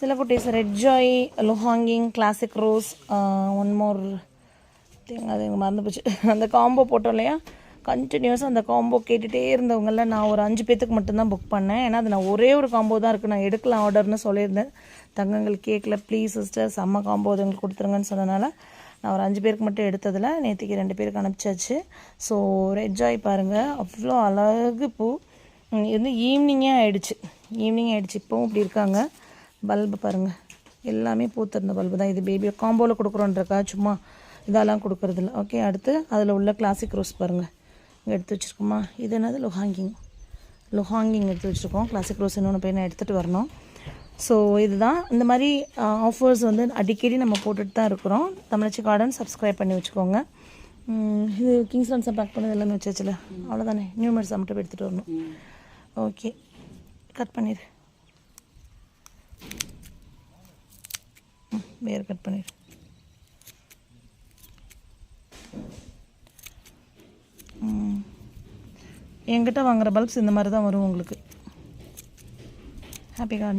சில குட்டீஸ் red joy லுஹாங்கிங் classic rose one more thing அது எனக்கு மறந்து போச்சு. அந்த காம்போ போட்டோம் இல்லையா? கண்டினியூஸாக அந்த காம்போ கேட்டுகிட்டே இருந்தவங்கள நான் ஒரு அஞ்சு பேத்துக்கு மட்டும்தான் புக் பண்ணேன். ஏன்னா அது நான் ஒரே ஒரு காம்போ தான் இருக்குது நான் எடுக்கலாம் ஆர்டர்னு சொல்லியிருந்தேன். தங்கங்கள் கேட்கல ப்ளீஸ் சிஸ்டர் செம்ம காம்போ அது எங்களுக்கு கொடுத்துருங்கன்னு சொன்னனால நான் ஒரு அஞ்சு பேருக்கு மட்டும் எடுத்ததில் நேற்றுக்கு ரெண்டு பேருக்கு அனுப்பிச்சாச்சு. ஸோ ரெட் ஜாய் பாருங்கள் அவ்வளோ அழகு பூ. இது வந்து ஈவினிங்கே ஆகிடுச்சு ஈவினிங் ஆகிடுச்சு இப்போவும் இப்படி இருக்காங்க. பல்பு பாருங்கள் எல்லாமே பூத்திருந்த பல்பு தான் இது பேபி காம்போவில் கொடுக்குறோன்றக்கா சும்மா இதெல்லாம் கொடுக்குறதில்ல. ஓகே அடுத்து அதில் உள்ள கிளாசிக் ரோஸ் பாருங்கள் இங்கே எடுத்து வச்சுருக்கோமா? இது என்னது? லுஹாங்கிங் லுஹாங்கிங் எடுத்து வச்சுருக்கோம். கிளாசிக் ரோஸ் இன்னொன்று போய் நான் எடுத்துகிட்டு வரணும். ஸோ இதுதான். இந்த மாதிரி ஆஃபர்ஸ் வந்து அடிக்கடி நம்ம போட்டுட்டு தான் இருக்கிறோம். தமிழச்சி கார்டன் சப்ஸ்கிரைப் பண்ணி வச்சுக்கோங்க. இது கிங்ஸ்லான்ஸை பேக் பண்ணது எல்லாமே வச்சாச்சுல. அவ்வளோதானே நியூ மெட்ஸை மட்டும் எடுத்துகிட்டு வரணும். ஓகே கட் பண்ணிடு. வேர் கட் பண்ணிடு. என்கிட்ட வாங்குற பல்ப்ஸ் இந்த மாதிரி தான் வரும் உங்களுக்கு. Happy gardening